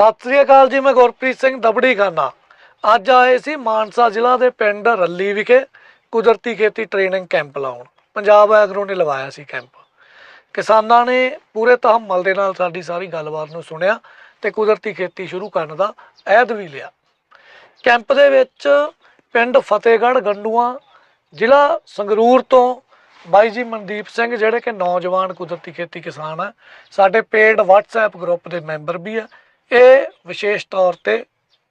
ਸਤਿ ਸ੍ਰੀ ਅਕਾਲ ਜੀ, ਮੈਂ ਗੁਰਪ੍ਰੀਤ ਸਿੰਘ ਦਬੜੀ ਖਾਨਾ ਅੱਜ ਆਏ ਸੀ ਮਾਨਸਾ ਜ਼ਿਲ੍ਹਾ ਦੇ ਪਿੰਡ ਰੱਲੀ ਵਿਖੇ ਕੁਦਰਤੀ ਖੇਤੀ ਟ੍ਰੇਨਿੰਗ ਕੈਂਪ ਲਾਉਣ। ਪੰਜਾਬ ਐਗਰੋ ਨੇ ਲਵਾਇਆ ਸੀ ਕੈਂਪ। ਕਿਸਾਨਾਂ ਨੇ ਪੂਰੇ ਤਹਮਲ ਦੇ ਨਾਲ ਸਾਡੀ ਸਾਰੀ ਗੱਲਬਾਤ ਨੂੰ ਸੁਣਿਆ ਤੇ ਕੁਦਰਤੀ ਖੇਤੀ ਸ਼ੁਰੂ ਕਰਨ ਦਾ ਅਹਿਦ ਵੀ ਲਿਆ। ਕੈਂਪ ਦੇ ਵਿੱਚ ਪਿੰਡ ਫਤਿਹਗੜ੍ਹ ਗੰਡੂਆਂ, ਜ਼ਿਲ੍ਹਾ ਸੰਗਰੂਰ ਤੋਂ ਬਾਈ ਜੀ ਮਨਦੀਪ ਸਿੰਘ, ਜਿਹੜੇ ਕਿ ਨੌਜਵਾਨ ਕੁਦਰਤੀ ਖੇਤੀ ਕਿਸਾਨ ਆ, ਸਾਡੇ ਪੇਡ WhatsApp ਗਰੁੱਪ ਦੇ ਮੈਂਬਰ ਵੀ ਆ ਇਹ ਵਿਸ਼ੇਸ਼ ਤੌਰ ਤੇ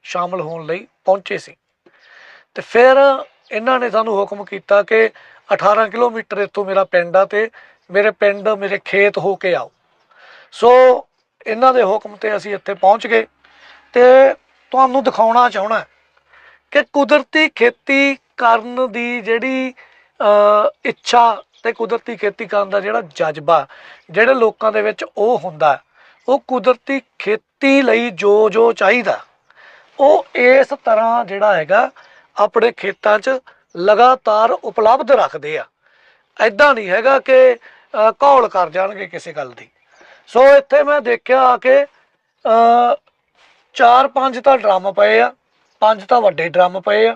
ਸ਼ਾਮਲ ਹੋਣ ਲਈ ਪਹੁੰਚੇ ਸੀ। ਤੇ ਫਿਰ ਇਹਨਾਂ ਨੇ ਸਾਨੂੰ ਹੁਕਮ ਕੀਤਾ ਕਿ 18 ਕਿਲੋਮੀਟਰ ਇੱਥੋਂ ਮੇਰਾ ਪਿੰਡ ਆ ਤੇ ਮੇਰੇ ਪਿੰਡ, ਮੇਰੇ ਖੇਤ ਹੋ ਕੇ ਆਓ। ਸੋ ਇਹਨਾਂ ਦੇ ਹੁਕਮ ਤੇ ਅਸੀਂ ਇੱਥੇ ਪਹੁੰਚ ਗਏ ਤੇ ਤੁਹਾਨੂੰ ਦਿਖਾਉਣਾ ਚਾਹਣਾ ਕਿ ਕੁਦਰਤੀ ਖੇਤੀ ਕਰਨ ਦੀ ਜਿਹੜੀ ਇੱਛਾ ਤੇ ਕੁਦਰਤੀ ਖੇਤੀ ਕਰਨ ਦਾ ਜਿਹੜਾ ਜਜ਼ਬਾ, ਜਿਹੜੇ ਲੋਕਾਂ ਦੇ ਵਿੱਚ ਉਹ ਹੁੰਦਾ, ਉਹ ਕੁਦਰਤੀ ਖੇਤੀ ਲਈ ਜੋ ਜੋ ਚਾਹੀਦਾ। ਉਹ ਇਸ ਤਰ੍ਹਾਂ ਜਿਹੜਾ ਹੈਗਾ ਆਪਣੇ ਖੇਤਾਂ 'ਚ ਲਗਾਤਾਰ ਉਪਲਬਧ ਰੱਖਦੇ ਆ। ਐਦਾਂ ਨਹੀਂ ਹੈਗਾ ਕਿ ਅ, ਘੋਲ ਕਰ ਜਾਣਗੇ ਕਿਸੇ ਗੱਲ ਦੀ। ਸੋ ਇੱਥੇ ਮੈਂ ਦੇਖਿਆ ਆ ਕਿ ਚਾਰ ਪੰਜ ਤਾਂ ਡਰਮ ਪਏ ਆ ਪੰਜ ਤਾਂ ਵੱਡੇ ਡਰਮ ਪਏ ਆ।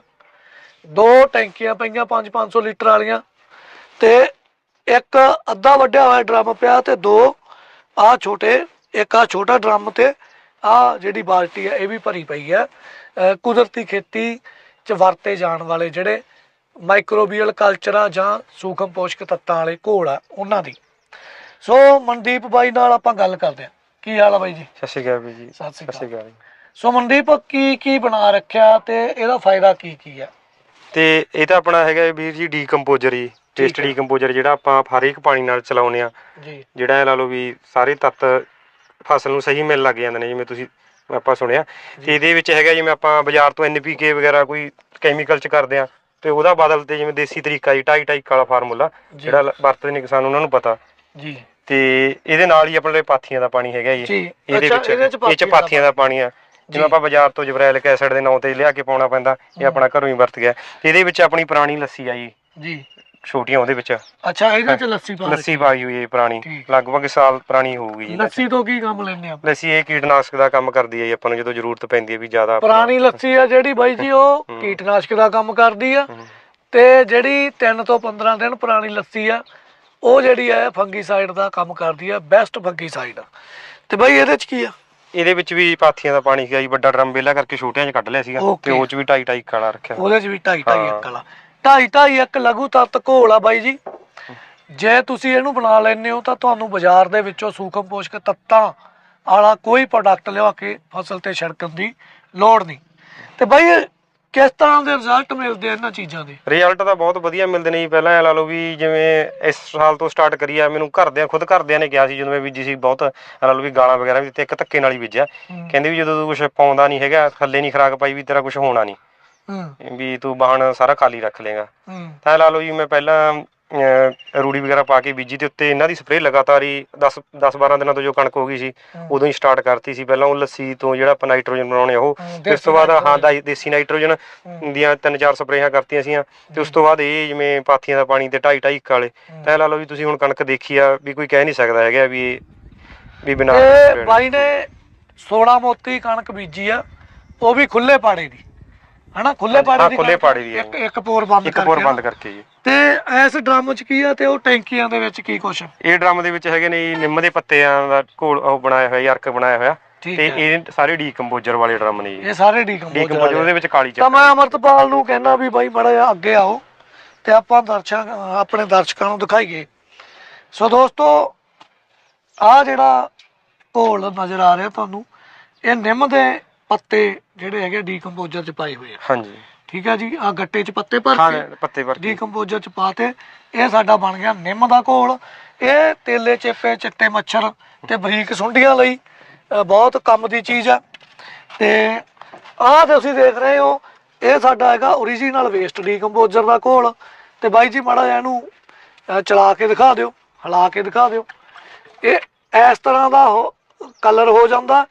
ਦੋ ਟੈਂਕੀਆਂ ਪਈਆਂ 5-500 ਲੀਟਰ ਵਾਲੀਆਂ ਤੇ ਇੱਕ ਅੱਧਾ ਵੱਡਿਆ ਹੋਇਆ ਡਰਮ ਪਿਆ ਤੇ ਦੋ ਆ ਛੋਟੇ ਇੱਕ ਆ ਛੋਟਾ ਡਰਮ ਤੇ ਆ ਜਿਹੜੀ ਬਾਲਟੀ ਹੈ ਇਹ ਵੀ ਭਰੀ ਪਈ ਹੈ ਕੁਦਰਤੀ ਖੇਤੀ ਚ ਵਰਤੇ ਜਾਣ ਵਾਲੇ ਜਿਹੜੇ ਮਾਈਕਰੋਬੀਅਲ ਕਲਚਰ ਆ ਜਾਂ ਸੂਖਮ ਪੋਸ਼ਕ ਤੱਤਾਂ ਵਾਲੇ ਘੋਲ ਆ ਉਹਨਾਂ ਦੀ। ਸੋ ਮਨਦੀਪ ਬਾਈ ਨਾਲ ਆਪਾਂ ਗੱਲ ਕਰਦੇ ਹਾਂ ਕੀ ਹਾਲ ਆ ਬਾਈ ਜੀ? ਸਤਿ ਸ਼੍ਰੀ ਅਕਾਲ ਵੀਰ ਜੀ। ਸਤਿ ਸ਼੍ਰੀ ਅਕਾਲ। ਸੋ ਮਨਦੀਪ ਕੀ ਕੀ ਬਣਾ ਰੱਖਿਆ ਤੇ ਇਹਦਾ ਫਾਇਦਾ ਕੀ ਕੀ ਆ? ਤੇ ਇਹ ਤਾਂ ਆਪਣਾ ਹੈਗਾ ਵੀਰ ਜੀ ਡੀਕੰਪੋਜ਼ਰ ਜੀ ਟੇਸਟ। ਡੀਕੰਪੋਜ਼ਰ ਜਿਹੜਾ ਆਪਾਂ ਹਰ ਇੱਕ ਪਾਣੀ ਨਾਲ ਚਲਾਉਂਦੇ ਆ। ਜੀ। ਜਿਹੜਾ ਇਹ ਲਾ ਲਓ ਵੀ ਸਾਰੇ ਤੱਤ ਫਸਲ ਨੂੰ ਸਹੀ ਮਿਲ ਲੱਗ ਜਾਂਦੇ ਨੇ ਜਿਵੇਂ ਤੁਸੀਂ ਆਪਾਂ ਸੁਣਿਆ। ਤੇ ਇਹਦੇ ਵਿੱਚ ਹੈਗਾ ਜਿਵੇਂ ਆਪਾਂ ਬਾਜ਼ਾਰ ਤੋਂ ਐਨਪੀਕੇ ਵਗੈਰਾ ਕੋਈ ਕੈਮੀਕਲ ਚ ਕਰਦੇ ਆ ਤੇ ਉਹਦਾ ਬਦਲ ਤੇ ਜਿਵੇਂ ਦੇਸੀ ਤਰੀਕਾ ਜੀ ਢਾਈ ਢਾਈ ਵਾਲਾ ਫਾਰਮੂਲਾ। ਜਿਹੜਾ ਵਰਤਦੇ ਨੇ ਕਿਸਾਨ ਉਹਨਾਂ ਨੂੰ ਪਤਾ। ਜੀ। ਤੇ ਇਹਦੇ ਨਾਲ ਹੀ ਆਪਣੇ ਪਾਥੀਆਂ ਦਾ ਪਾਣੀ ਹੈਗਾ ਜੀ। ਇਹਦੇ ਵਿੱਚ ਇਹ ਚ ਪਾਥੀਆਂ ਦਾ ਪਾਣੀ ਆ। ਜਿਵੇਂ ਆਪਾਂ ਬਾਜ਼ਾਰ ਤੋਂ ਜਬਰੈਲਿਕ ਐਸਿਡ ਦੇ ਨਾਂ ਤੇ ਲਿਆ ਕੇ ਪਾਉਣਾ ਪੈਂਦਾ ਇਹ ਆਪਣਾ ਘਰੋਂ ਹੀ ਵਰਤ ਗਿਆ। ਇਹਦੇ ਵਿੱਚ ਆਪਣੀ ਪੁਰਾਣੀ ਲੱਸੀ ਆ ਜੀ। ਜੀ। ਛੋਟੀਆਂ ਉਹਦੇ ਵਿੱਚ। ਅੱਛਾ ਇਹਦੇ ਚ ਲੱਸੀ ਪਾ ਲੱਸੀ ਪਾਈ ਹੋਈ ਹੈ ਪੁਰਾਣੀ। ਠੀਕ। ਲਗਭਗ ਸਾਲ ਪੁਰਾਣੀ ਹੋਊਗੀ ਜੀ। ਲੱਸੀ ਤੋਂ ਕੀ ਕੰਮ ਲੈਣੇ ਆ? ਲੱਸੀ ਇਹ ਕੀਟਨਾਸ਼ਕ ਦਾ ਕੰਮ ਕਰਦੀ ਹੈ ਜੀ ਆਪਾਂ ਨੂੰ ਜਦੋਂ ਜ਼ਰੂਰਤ ਪੈਂਦੀ ਹੈ ਵੀ ਜ਼ਿਆਦਾ ਪੁਰਾਣੀ ਲੱਸੀ ਆ ਜਿਹੜੀ ਬਾਈ ਜੀ ਉਹ ਹੂੰ। ਕੀਟਨਾਸ਼ਕ ਦਾ ਕੰਮ ਕਰਦੀ ਆ। ਹੂੰ। ਤੇ ਜਿਹੜੀ 3 ਤੋਂ 15 ਦਿਨ ਪੁਰਾਣੀ ਲੱਸੀ ਆ ਉਹ ਜਿਹੜੀ ਹੈ ਫੰਗੀਸਾਈਡ ਦਾ ਕੰਮ ਕਰਦੀ ਆ ਬੈਸਟ ਫੰਗੀਸਾਈਡ। ਤੇ ਬਾਈ ਇਹਦੇ ਚ ਕੀ ਆ? ਇਹਦੇ ਵਿੱਚ ਵੀ ਪਾਥੀਆਂ ਦਾ ਪਾਣੀ ਸੀਗਾ ਜੀ ਵੱਡਾ ਡਰਮ ਵੇਲਾ ਕਰਕੇ ਛੋਟਿਆਂ 'ਚ ਕੱਢ ਲਿਆ ਸੀਗਾ। Okay. ਤੇ ਉਹ 'ਚ ਵੀ ਢਾਈ ਢਾਈ ਕਾਲਾ ਰੱਖਿਆ। ਉਹਦੇ ਚ ਵੀ 2.5 2.5 ਹਾਂ। ਇੱਕ ਵਾਲਾ। 2.5 2.5 ਇੱਕ ਲਘੂ ਤੱਤ ਘੋਲ ਆ ਬਾਈ ਜੀ। ਜੇ ਤੁਸੀਂ ਇਹਨੂੰ ਬਣਾ ਲੈਂਦੇ ਹੋ ਤਾਂ ਤੁਹਾਨੂੰ ਬਾਜ਼ਾਰ ਦੇ ਵਿੱਚੋਂ ਸੂਖਮ ਪੋਸ਼ਕ ਤੱਤਾਂ ਵਾਲਾ ਕੋਈ ਪ੍ਰੋਡਕਟ ਲਿਆ ਕੇ ਫਸਲ ਤੇ ਛਿੜਕਣ ਦੀ ਲੋੜ ਨਹੀਂ। ਤੇ ਬਾਈ ਕਿਸ ਤਰ੍ਹਾਂ ਦੇ ਰਿਜ਼ਲਟ ਮਿਲਦੇ ਆ ਇਹਨਾਂ ਚੀਜ਼ਾਂ ਦੇ? ਰਿਜ਼ਲਟ ਤਾਂ ਬਹੁਤ ਵਧੀਆ ਮਿਲਦੇ ਨੇ ਜੀ। ਪਹਿਲਾਂ ਇਹ ਲਾ ਲਓ ਵੀ ਜਿਵੇਂ ਇਸ ਸਾਲ ਤੋਂ ਸਟਾਰਟ ਕਰੀ ਆ ਮੈਨੂੰ ਘਰਦਿਆਂ ਖੁਦ ਘਰਦਿਆਂ ਨੇ ਕਿਹਾ ਸੀ ਜਦੋਂ ਮੈਂ ਬੀਜੀ ਸੀ ਬਹੁਤ ਇਹ ਲਾ ਲਓ ਵੀ ਗਾਲਾਂ ਵਗੈਰਾ ਵੀ ਦਿੱਤੇ ਇੱਕ ਧੱਕੇ ਨਾਲ ਹੀ ਬੀਜਿਆ। ਕਹਿੰਦੇ ਵੀ ਜਦੋਂ ਤੂੰ ਕੁਝ ਪਾਉਂਦਾ ਨਹੀਂ ਹੈਗਾ ਥੱਲੇ ਨਹੀਂ ਖਰਾਕ ਪਾਈ ਵੀ ਤੇਰਾ ਕੁਝ ਹੋਣਾ ਨਹੀਂ। ਵੀ ਤੂੰ ਬਾਹਣ ਸਾਰਾ ਖਾਲੀ ਰੱਖ ਲੇਗਾ ਤਾਂ ਲਾ ਲਓ ਜੀ ਮੈਂ ਪਹਿਲਾਂ ਰੂੜੀ ਵਗੈਰਾ ਪਾ ਕੇ ਬੀਜੀ ਤੇ ਉੱਤੇ ਇਹਨਾਂ ਦੀ ਸਪਰੇਅ ਲਗਾਤਾਰ ਹੀ 10 10 12 ਦਿਨਾਂ ਤੋਂ ਜੋ ਕਣਕ ਹੋ ਗਈ ਸੀ। ਉਦੋਂ ਹੀ ਸਟਾਰਟ ਕਰਤੀ ਸੀ। ਪਹਿਲਾਂ ਉਹ ਲੱਸੀ ਤੋਂ ਜਿਹੜਾ ਆਪਾਂ ਨਾਈਟ੍ਰੋਜਨ ਬਣਾਉਣੇ ਉਹ ਹੂੰ, ਤੇ ਉਸ ਦੇਸੀ ਤੋਂ ਬਾਅਦ ਹਾਂ। ਦਾ ਦੇਸੀ ਨਾਈਟ੍ਰੋਜਨ ਦੀਆਂ ਤਿੰਨ ਚਾਰ ਸਪਰੇਆਂ ਕਰਤੀਆਂ ਸੀਆਂ। ਤੇ ਉਸ ਤੋਂ ਬਾਅਦ ਇਹ ਜਿਵੇਂ ਪਾਥੀਆਂ ਦਾ ਪਾਣੀ ਤੇ ਢਾਈ ਢਾਈ ਇੱਕ ਵਾਲੇ ਤਾਂ ਲਾ ਲਓ ਵੀ ਤੁਸੀਂ ਹੁਣ ਕਣਕ ਦੇਖੀ ਆ ਵੀ ਕੋਈ ਕਹਿ ਨਹੀਂ ਸਕਦਾ ਹੈਗਾ ਵੀ ਵੀ ਬਿਨਾਂ ਬਾਈ ਨੇ 16 ਮੋਤੀ ਕਣਕ ਬੀਜੀ ਆ ਉਹ ਵੀ ਖੁੱਲੇ ਪਾੜੇ ਦੀ। ਹਨਾ ਖੁੱਲੇ ਪਾੜੇ ਹਾਂ, ਦੀ ਖੁੱਲੇ ਪਾੜੇ ਦੀ ਹੈ। ਇੱਕ ਇੱਕ ਪੋਰ ਬੰਦ ਇੱਕ ਪੋਰ ਕਰਕੇ ਬੰਦ ਕਰਕੇ ਜੀ। ਤੇ ਇਸ ਡਰਮ ਚ ਕੀ ਆ ਤੇ ਉਹ ਟੈਂਕੀਆਂ ਦੇ ਵਿੱਚ ਕੀ ਕੁਛ? ਇਹ ਡਰਮ ਦੇ ਵਿੱਚ ਹੈਗੇ ਨੇ ਜੀ ਨਿੰਮ ਦੇ ਪੱਤਿਆਂ ਦਾ ਘੋਲ ਉਹ ਬਣਾਇਆ ਹੋਇਆ ਯਰਕ ਬਣਾਇਆ ਹੋਇਆ। ਠੀਕ ਤੇ ਹੈ। ਇਹ ਸਾਰੇ ਡੀਕੰਪੋਜ਼ਰ ਵਾਲੇ ਡਰਮ ਨੇ ਜੀ। ਇਹ ਸਾਰੇ ਡੀਕੰਪੋਜ਼ਰ ਡੀਕੰਪੋਜ਼ਰ ਉਹਦੇ ਵਿੱਚ ਕਾਲੀ ਤਾਂ ਚੱਕ ਮੈਂ ਅਮਰਤਪਾਲ ਨੂੰ ਕਹਿਣਾ ਵੀ ਬਾਈ ਮੜਾ ਜਿਹਾ ਅੱਗੇ ਆਓ ਤੇ ਆਪਾਂ ਦਰਸ਼ਕ ਆਪਣੇ ਦਰਸ਼ਕਾਂ ਨੂੰ ਦਿਖਾਈਏ। ਸੋ ਦੋਸਤੋ ਆ ਜਿਹੜਾ ਘੋਲ ਨਜ਼ਰ ਆ ਰਿਹਾ ਤੁਹਾਨੂੰ ਇਹ ਨਿੰਮ ਦੇ ਪੱਤੇ ਜਿਹੜੇ ਹੈਗੇ ਡੀਕੰਪੋਜ਼ਰ ਚ ਪਾਏ ਹੋਏ ਆ। ਹਾਂਜੀ। ਠੀਕ ਹੈ ਜੀ? ਆ ਗੱਟੇ ਚ ਪੱਤੇ ਭਰ ਹਾਂ ਕੇ ਪੱਤੇ ਵਰ ਡੀਕੰਪੋਜ਼ਰ ਚ ਪਾਤੇ ਇਹ ਸਾਡਾ ਬਣ ਗਿਆ ਨਿੰਮ ਦਾ ਘੋਲ। ਇਹ ਤੇਲੇ ਚੇਪੇ ਚਿੱਟੇ ਮੱਛਰ ਤੇ ਬਰੀਕ ਸੁੰਡੀਆਂ ਲਈ ਅ, ਬਹੁਤ ਕੰਮ ਦੀ ਚੀਜ਼ ਆ। ਤੇ ਆਹ ਤੁਸੀਂ ਦੇਖ ਰਹੇ ਹੋ ਇਹ ਸਾਡਾ ਹੈਗਾ origignal ਵੇਸਟ ਡੀਕੰਪੋਜ਼ਰ ਦਾ ਘੋਲ। ਤੇ ਬਾਈ ਜੀ ਮਾੜਾ ਜਿਹਾ ਇਹਨੂੰ ਅ, ਚਲਾ ਕੇ ਦਿਖਾ ਦਿਓ ਹਿਲਾ ਕੇ ਦਿਖਾ ਦਿਓ। ਇਹ ਇਸ ਤਰ੍ਹਾਂ ਦਾ ਕਲਰ ਹੋ ਜਾਂਦਾ।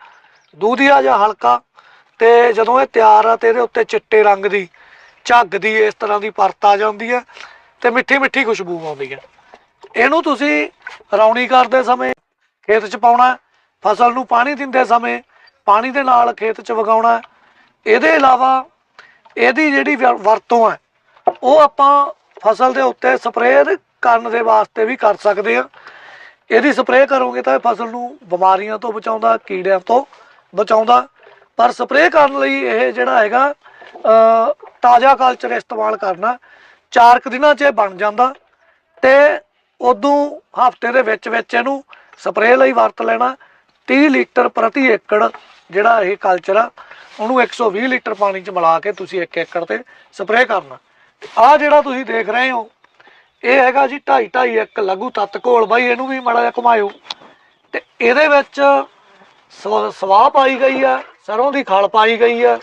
ਦੂਧੀਆ ਜਾਂ ਹਲਕਾ ਤੇ ਜਦੋਂ ਇਹ ਤਿਆਰ ਆ ਤੇ ਇਹਦੇ ਉੱਤੇ ਚਿੱਟੇ ਰੰਗ ਦੀ ਝੱਗ ਦੀ ਇਸ ਤਰ੍ਹਾਂ ਦੀ ਪਰਤ ਆ ਜਾਂਦੀ ਹੈ ਤੇ ਮਿੱਠੀ ਮਿੱਠੀ ਖੁਸ਼ਬੂ ਆਉਂਦੀ ਹੈ ਇਹਨੂੰ ਤੁਸੀਂ ਰੌਣੀ ਕਰਦੇ ਸਮੇਂ ਖੇਤ 'ਚ ਪਾਉਣਾ, ਫਸਲ ਨੂੰ ਪਾਣੀ ਦਿੰਦੇ ਸਮੇਂ ਪਾਣੀ ਦੇ ਨਾਲ ਖੇਤ 'ਚ ਵਗਾਉਣਾ, ਇਹਦੇ ਇਲਾਵਾ ਇਹਦੀ ਜਿਹੜੀ ਵਰਤੋਂ ਹੈ ਉਹ ਆਪਾਂ ਫਸਲ ਦੇ ਉੱਤੇ ਸਪਰੇਅ ਕਰਨ ਦੇ ਵਾਸਤੇ ਵੀ ਕਰ ਸਕਦੇ ਆ। ਇਹਦੀ ਸਪਰੇਅ ਕਰੋਗੇ ਤਾਂ ਇਹ ਫਸਲ ਨੂੰ ਬਿਮਾਰੀਆਂ ਤੋਂ ਬਚਾਉਂਦਾ, ਕੀੜਿਆਂ ਤੋਂ ਬਚਾਉਂਦਾ। ਪਰ ਸਪਰੇਅ ਕਰਨ ਲਈ ਇਹ ਜਿਹੜਾ ਹੈਗਾ ਤਾਜ਼ਾ ਕਲਚਰ ਇਸਤੇਮਾਲ ਕਰਨਾ ਚਾਰ ਕੁ ਦਿਨਾਂ 'ਚ ਇਹ ਬਣ ਜਾਂਦਾ ਤੇ ਉਦੋਂ ਹਫ਼ਤੇ ਦੇ ਵਿੱਚ ਵਿੱਚ ਇਹਨੂੰ ਸਪਰੇਅ ਲਈ ਵਰਤ ਲੈਣਾ। 30 ਲੀਟਰ ਪ੍ਰਤੀ ਏਕੜ ਜਿਹੜਾ ਇਹ ਕਲਚਰ ਆ, ਉਹਨੂੰ 120 ਲੀਟਰ ਪਾਣੀ 'ਚ ਮਿਲਾ ਕੇ ਤੁਸੀਂ 1 ਏਕੜ ਤੇ ਸਪਰੇਅ ਕਰਨਾ। ਆ ਜਿਹੜਾ ਤੁਸੀਂ ਦੇਖ ਰਹੇ ਹੋ, ਇਹ ਹੈਗਾ ਜੀ 2.5 2.5 ਇੱਕ ਲਘੂ ਤੱਤ ਘੋਲ। ਬਾਈ, ਇਹਨੂੰ ਵੀ ਮਾੜਾ ਜਿਹਾ ਘੁਮਾਇਓ। ਤੇ ਇਹਦੇ ਵਿੱਚ ਸਵਾਹ ਪਾਈ ਗਈ ਆ, ਸਰੋਂ ਦੀ ਖਲ ਪਾਈ ਗਈ ਆ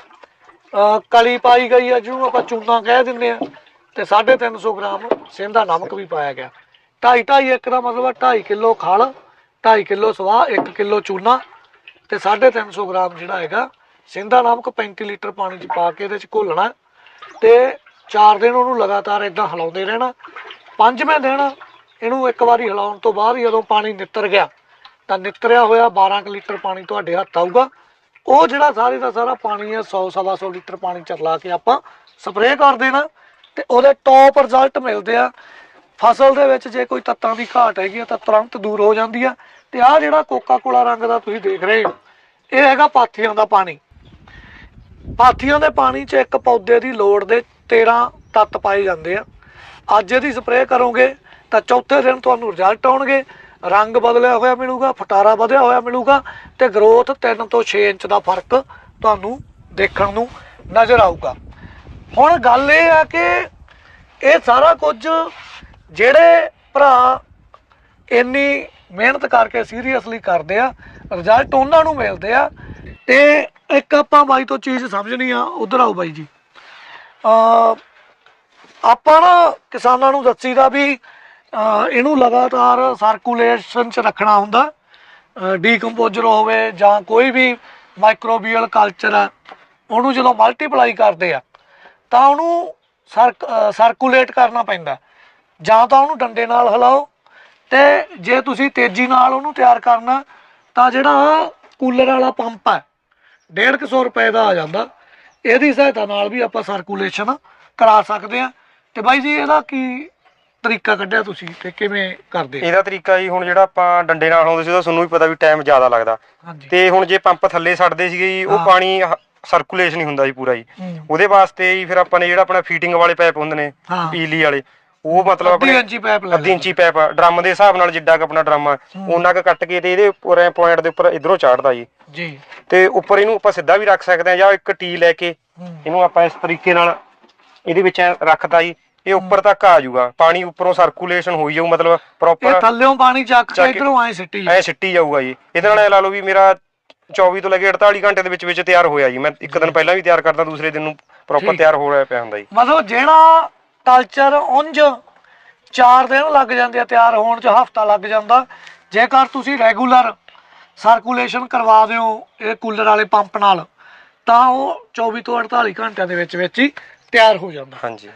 ਕਲੀ ਪਾਈ ਗਈ ਆ, ਜਿਹਨੂੰ ਆਪਾਂ ਚੂਨਾ ਕਹਿ ਦਿੰਦੇ ਆ, ਤੇ 350 ਗ੍ਰਾਮ ਸਿੰਧਾ ਨਮਕ ਵੀ ਪਾਇਆ ਗਿਆ। 2.5 2.5 ਇੱਕ ਦਾ ਮਤਲਬ 2.5 ਕਿਲੋ ਖਲ 2.5 ਕਿਲੋ ਸਵਾਹ 1 ਕਿਲੋ ਚੂਨਾ, ਤੇ 350 ਗ੍ਰਾਮ ਜਿਹੜਾ ਹੈਗਾ, ਸਿੰਧਾ ਨਮਕ 35 ਲੀਟਰ ਪਾਣੀ 'ਚ ਪਾ ਕੇ ਇਹਦੇ 'ਚ ਘੋਲਣਾ, ਤੇ 4 ਦਿਨ ਉਹਨੂੰ ਲਗਾਤਾਰ ਇਦਾਂ ਹਿਲਾਉਂਦੇ ਰਹਿਣਾ। ਪੰਜਵੇਂ ਦਿਨ ਇਹਨੂੰ ਇੱਕ ਵਾਰੀ ਹਿਲਾਉਣ ਤੋਂ ਬਾਅਦ ਜਦੋਂ ਪਾਣੀ ਨਿੱਤਰ ਗਿਆ ਤਾਂ ਨਿੱਤਰਿਆ ਹੋਇਆ 12 ਕੁ ਲੀਟਰ ਪਾਣੀ ਤੁਹਾਡੇ ਹੱਥ ਆਊਗਾ। ਉਹ ਜਿਹੜਾ ਸਾਰੇ ਦਾ ਸਾਰਾ ਪਾਣੀ ਹੈ 100 ਸਵਾ 100 ਲੀਟਰ ਪਾਣੀ ਚ ਕੇ ਆਪਾਂ ਸਪਰੇਅ ਕਰ ਦੇਣਾ ਤੇ ਉਹਦੇ ਟੌਪ ਰਿਜ਼ਲਟ ਮਿਲਦੇ ਆ। ਫਸਲ ਦੇ ਵਿੱਚ ਜੇ ਕੋਈ ਤੱਤਾਂ ਦੀ ਘਾਟ ਹੈਗੀ ਆ, ਤਾਂ ਤੁਰੰਤ ਦੂਰ ਹੋ ਜਾਂਦੀ ਆ। ਤੇ ਆਹ ਜਿਹੜਾ ਕੋਕਾ ਕੋਲਾ ਰੰਗ ਦਾ ਤੁਸੀਂ ਦੇਖ ਰਹੇ ਹੋ, ਇਹ ਹੈਗਾ ਪਾਥੀਆਂ ਦਾ ਪਾਣੀ। ਪਾਥੀਆਂ ਦੇ ਪਾਣੀ 'ਚ ਇੱਕ ਪੌਦੇ ਦੀ ਲੋੜ ਦੇ 13 ਤੱਤ ਪਾਏ ਜਾਂਦੇ ਆ। ਅੱਜ ਇਹਦੀ ਸਪਰੇਅ ਕਰੋਗੇ, ਤਾਂ ਚੌਥੇ ਦਿਨ ਤੁਹਾਨੂੰ ਰਿਜ਼ਲਟ ਆਉਣਗੇ। ਰੰਗ ਬਦਲਿਆ ਹੋਇਆ ਮਿਲੂਗਾ, ਫਟਾਰਾ ਵਧਿਆ ਹੋਇਆ ਮਿਲੂਗਾ ਤੇ ਗਰੋਥ 3 ਤੋਂ 6 ਇੰਚ ਦਾ ਫ਼ਰਕ ਤੁਹਾਨੂੰ ਦੇਖਣ ਨੂੰ ਨਜ਼ਰ ਆਊਗਾ। ਹੁਣ ਗੱਲ ਇਹ ਆ ਕਿ ਇਹ ਸਾਰਾ ਕੁਝ ਜਿਹੜੇ ਭਰਾ ਇੰਨੀ ਮਿਹਨਤ ਕਰਕੇ ਸੀਰੀਅਸਲੀ ਕਰਦੇ ਆ ਰਿਜ਼ਲਟ ਉਹਨਾਂ ਨੂੰ ਮਿਲਦੇ ਆ ਤੇ ਇੱਕ ਆਪਾਂ ਬਾਈ ਤੋਂ ਚੀਜ਼ ਸਮਝਣੀ ਆ, ਉਧਰ ਆਓ ਬਾਈ ਜੀ। ਅ ਆਪਾਂ ਨਾ ਕਿਸਾਨਾਂ ਨੂੰ ਦੱਸੀਦਾ ਵੀ ਇਹਨੂੰ ਲਗਾਤਾਰ ਸਰਕੂਲੇਸ਼ਨ 'ਚ ਰੱਖਣਾ ਹੁੰਦਾ। ਡੀਕੰਪੋਜ਼ਰ ਹੋਵੇ ਜਾਂ ਕੋਈ ਵੀ ਮਾਈਕਰੋਬੀਅਲ ਕਲਚਰ ਆ, ਉਹਨੂੰ ਜਦੋਂ ਮਲਟੀਪਲਾਈ ਕਰਦੇ ਆ, ਤਾਂ ਉਹਨੂੰ ਸਰਕੂਲੇਟ ਕਰਨਾ ਪੈਂਦਾ। ਜਾਂ ਤਾਂ ਉਹਨੂੰ ਡੰਡੇ ਨਾਲ ਹਿਲਾਓ ਤੇ ਜੇ ਤੁਸੀਂ ਤੇਜ਼ੀ ਨਾਲ ਉਹਨੂੰ ਤਿਆਰ ਕਰਨਾ, ਤਾਂ ਜਿਹੜਾ ਕੂਲਰ ਵਾਲਾ ਪੰਪ ਹੈ 150 ਰੁਪਏ ਦਾ ਆ ਜਾਂਦਾ। ਇਹਦੀ ਸਹਾਇਤਾ ਨਾਲ ਵੀ ਆਪਾਂ ਸਰਕੂਲੇਸ਼ਨ ਕਰਾ ਸਕਦੇ ਆ। ਤੇ ਬਾਈ ਜੀ, ਇਹਦਾ ਕੀ ਤਰੀਕਾ ਕੱਢਿਆ ਤੁਸੀਂ ਤੇ ਕਿਵੇਂ ਕਰਦੇ ਇਹਦਾ ਤਰੀਕਾ ਜੀ ਹੁਣ ਜਿਹੜਾ ਆਪਾਂ ਡੰਡੇ ਨਾਲ ਹਲਾਉਂਦੇ ਸੀ ਉਹਦਾ ਤੁਹਾਨੂੰ ਵੀ ਪਤਾ ਵੀ ਟਾਈਮ ਜ਼ਿਆਦਾ ਲੱਗਦਾ। ਹਾਂਜੀ। ਤੇ ਹੁਣ ਜੇ ਪੰਪ ਥੱਲੇ ਛੱਡਦੇ ਸੀਗੇ ਜੀ ਉਹ। ਪਾਣੀ ਸਰਕੂਲੇਸ਼ਨ ਨਹੀਂ ਹੁੰਦਾ ਜੀ ਪੂਰਾ ਜੀ। ਹੂੰ। ਉਹਦੇ ਵਾਸਤੇ ਜੀ ਫਿਰ ਆਪਾਂ ਨੇ ਜਿਹੜਾ ਆਪਣਾ ਫੀਟਿੰਗ ਵਾਲੇ ਪਾਈਪ ਹੁੰਦੇ ਨੇ ਹਾਂ। ਪੀਲੀ ਵਾਲੇ ਉਹ ਮਤਲਬ ਅੱਧੀ ਇੰਚੀ ਪਾਈਪ ਲੈ ਅੱਧੀ ਇੰਚੀ ਪਾਈਪ ਡਰਮ ਦੇ ਹਿਸਾਬ ਨਾਲ ਜਿੱਡਾ ਕ ਆਪਣਾ ਡਰਮ ਆ ਉਹਨਾਂ ਕ ਕੱਟ ਕੇ ਤੇ ਇਹਦੇ ਉੱਪਰ ਪੁਆਇੰਟ ਦੇ ਉੱਪਰ ਇਧਰੋਂ ਚਾੜਦਾ ਜੀ। ਜੀ। ਤੇ ਉੱਪਰ ਇਹਨੂੰ ਆਪਾਂ ਸਿੱਧਾ ਵੀ ਰੱਖ ਸਕਦੇ ਆ ਜਾਂ ਇੱਕ ਟੀ ਲੈ ਕੇ ਹੂੰ। ਇਹਨੂੰ ਆਪਾਂ ਇਸ ਤਰੀਕੇ ਨਾਲ ਇਹਦੇ ਵਿੱਚ ਐਂ ਰੱਖਤਾ ਜੀ। ਇਹ ਉੱਪਰ ਤੱਕ ਆ ਜਾਊਗਾ। ਪਾਣੀ ਉੱਪਰੋਂ ਸਰਕੂਲੇਸ਼ਨ ਹੋਈ ਜਾਊ ਮਤਲਬ ਇਹ ਪ੍ਰੋਪਰ ਥੱਲੇੋਂ ਪਾਣੀ ਚੱਕ ਕੇ ਚੱਕ ਇਧਰੋਂ ਐ ਸਿੱਟੀ ਐ ਸਿੱਟੀ ਜਾਊਗਾ ਜੀ। ਇਹਦੇ ਨਾਲ ਇਹ ਲਾ ਲਓ ਵੀ ਮੇਰਾ 24 ਤੋਂ ਲੈ ਕੇ 48 ਘੰਟੇ ਦੇ ਵਿੱਚ ਵਿੱਚ ਤਿਆਰ ਹੋਇਆ ਜੀ। ਮੈਂ ਇੱਕ ਦਿਨ ਪਹਿਲਾਂ ਵੀ ਤਿਆਰ ਕਰਦਾ ਦੂਸਰੇ ਦਿਨ ਨੂੰ ਪ੍ਰੋਪਰ ਠੀਕ। ਤਿਆਰ ਹੋ ਰਿਹਾ ਪਿਆ ਹੁੰਦਾ ਜੀ। ਮਤਲਬ ਜਿਹੜਾ ਕਲਚਰ ਉਂਝ 4 ਦਿਨ ਲੱਗ ਜਾਂਦੇ ਆ ਤਿਆਰ ਹੋਣ ਚ ਹਫਤਾ ਲੱਗ ਜਾਂਦਾ। ਜੇਕਰ ਤੁਸੀਂ ਰੈਗੂਲਰ ਸਰਕੂਲੇਸ਼ਨ ਕਰਵਾ ਦਿਓ ਇਹ ਕੂਲਰ ਵਾਲੇ ਪੰਪ ਨਾਲ ਤਾਂ ਉਹ 24 ਤੋਂ 48 ਘੰਟਿਆਂ ਦੇ ਵਿੱਚ ਵਿੱਚ ਹੀ ਤਿਆਰ ਹੋ ਜਾਂਦਾ। ਹਾਂਜੀ।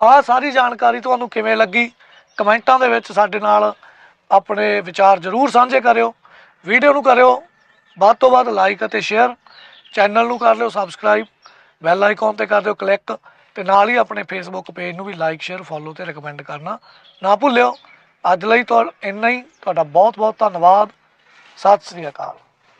ਆਹ ਸਾਰੀ ਜਾਣਕਾਰੀ ਤੁਹਾਨੂੰ ਕਿਵੇਂ ਲੱਗੀ? ਕਮੈਂਟਾਂ ਦੇ ਵਿੱਚ ਸਾਡੇ ਨਾਲ ਆਪਣੇ ਵਿਚਾਰ ਜ਼ਰੂਰ ਸਾਂਝੇ ਕਰਿਓ। ਵੀਡੀਓ ਨੂੰ ਕਰਿਓ। ਵੱਧ ਤੋਂ ਵੱਧ ਲਾਈਕ ਅਤੇ ਸ਼ੇਅਰ ਚੈਨਲ ਨੂੰ ਕਰ ਲਿਓ ਸਬਸਕ੍ਰਾਈਬ ਬੈਲ ਆਈਕਨ ਤੇ ਕਰ ਦਿਓ ਕਲਿੱਕ ਤੇ ਨਾਲ ਹੀ ਆਪਣੇ ਫੇਸਬੁੱਕ ਪੇਜ ਨੂੰ ਵੀ ਲਾਈਕ ਸ਼ੇਅਰ ਫੋਲੋ ਤੇ ਰეკਮੈਂਡ ਕਰਨਾ ਨਾ ਭੁੱਲਿਓ। ਅੱਜ ਲਈ ਤਾਂ ਇੰਨਾ ਹੀ। ਤੁਹਾਡਾ ਬਹੁਤ ਬਹੁਤ ਧੰਨਵਾਦ। ਸਤਿ ਸ੍ਰੀ ਅਕਾਲ।